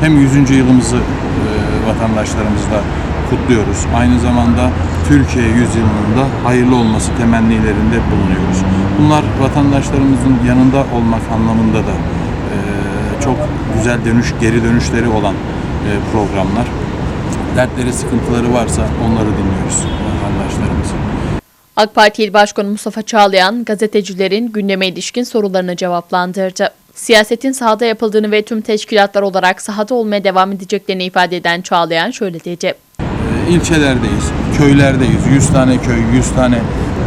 hem 100. yılımızı e, vatandaşlarımızla kutluyoruz. Aynı zamanda Türkiye yüzyılında hayırlı olması temennilerinde bulunuyoruz. Bunlar vatandaşlarımızın yanında olmak anlamında da e, çok güzel dönüş, geri dönüşleri olan e, programlar. Dertleri, sıkıntıları varsa onları dinliyoruz vatandaşlarımızın. AK Parti İl Başkanı Mustafa Çağlayan gazetecilerin gündeme ilişkin sorularını cevaplandırdı. Siyasetin sahada yapıldığını ve tüm teşkilatlar olarak sahada olmaya devam edeceklerini ifade eden Çağlayan şöyle. E, ilçelerdeyiz, köylerdeyiz. 100 tane köy, 100 tane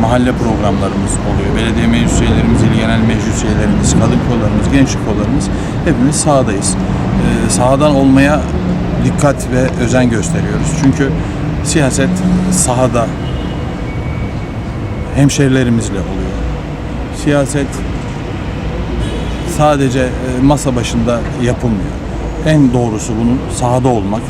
mahalle programlarımız oluyor. Belediye meclis üyelerimiz, il genel meclis üyelerimiz, kadın kollarımız, gençlik kollarımız hepimiz sahadayız. E, sahadan olmaya dikkat ve özen gösteriyoruz. Çünkü siyaset sahada hemşerilerimizle oluyor. Siyaset sadece e, masa başında yapılmıyor. En doğrusu bunun sahada olmak,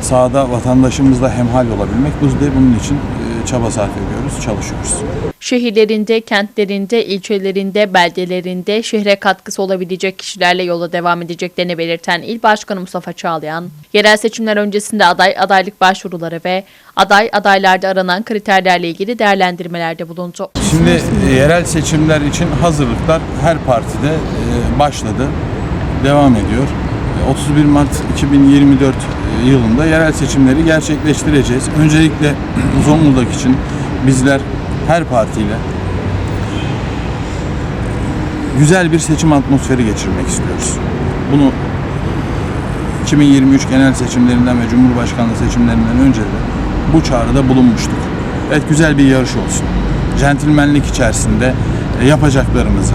sahada vatandaşımızla hemhal olabilmek. Biz de bunun için çaba sarf ediyoruz, çalışıyoruz. Şehirlerinde, kentlerinde, ilçelerinde, beldelerinde şehre katkısı olabilecek kişilerle yola devam edeceklerini belirten İl Başkanı Mustafa Çağlayan, yerel seçimler öncesinde aday adaylık başvuruları ve aday adaylarda aranan kriterlerle ilgili değerlendirmelerde bulundu. Şimdi e, yerel seçimler için hazırlıklar her partide e, başladı, devam ediyor. E, 31 Mart 2024 yılında yerel seçimleri gerçekleştireceğiz. Öncelikle Zonguldak için bizler her partiyle güzel bir seçim atmosferi geçirmek istiyoruz. Bunu 2023 genel seçimlerinden ve Cumhurbaşkanlığı seçimlerinden önce de bu çağrıda bulunmuştuk. Evet güzel bir yarış olsun. Centilmenlik içerisinde e, yapacaklarımızı,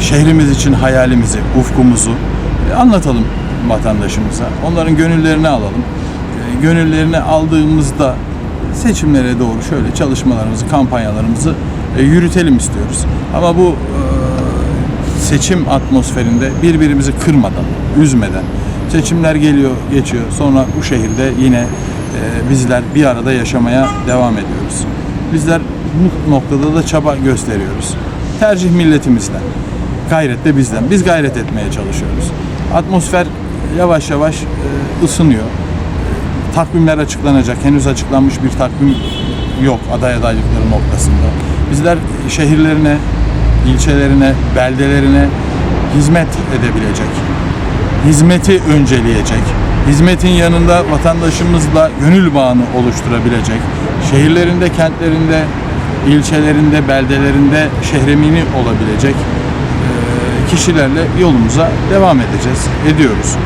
şehrimiz için hayalimizi, ufkumuzu e, anlatalım vatandaşımıza. Onların gönüllerini alalım. E, Gönüllerini aldığımızda seçimlere doğru şöyle çalışmalarımızı, kampanyalarımızı e, yürütelim istiyoruz. Ama bu seçim atmosferinde birbirimizi kırmadan, üzmeden seçimler geliyor, geçiyor. Sonra bu şehirde yine bizler bir arada yaşamaya devam ediyoruz. Bizler bu noktada da çaba gösteriyoruz. Tercih milletimizden, gayret de bizden. Biz gayret etmeye çalışıyoruz. Atmosfer yavaş yavaş e, ısınıyor. E, Takvimler açıklanacak. Henüz açıklanmış bir takvim yok aday adaylıkları noktasında. Bizler şehirlerine, ilçelerine, beldelerine hizmet edebilecek, hizmeti önceleyecek, hizmetin yanında vatandaşımızla gönül bağını oluşturabilecek, şehirlerinde, kentlerinde, ilçelerinde, beldelerinde şehremini olabilecek kişilerle yolumuza devam edeceğiz, ediyoruz.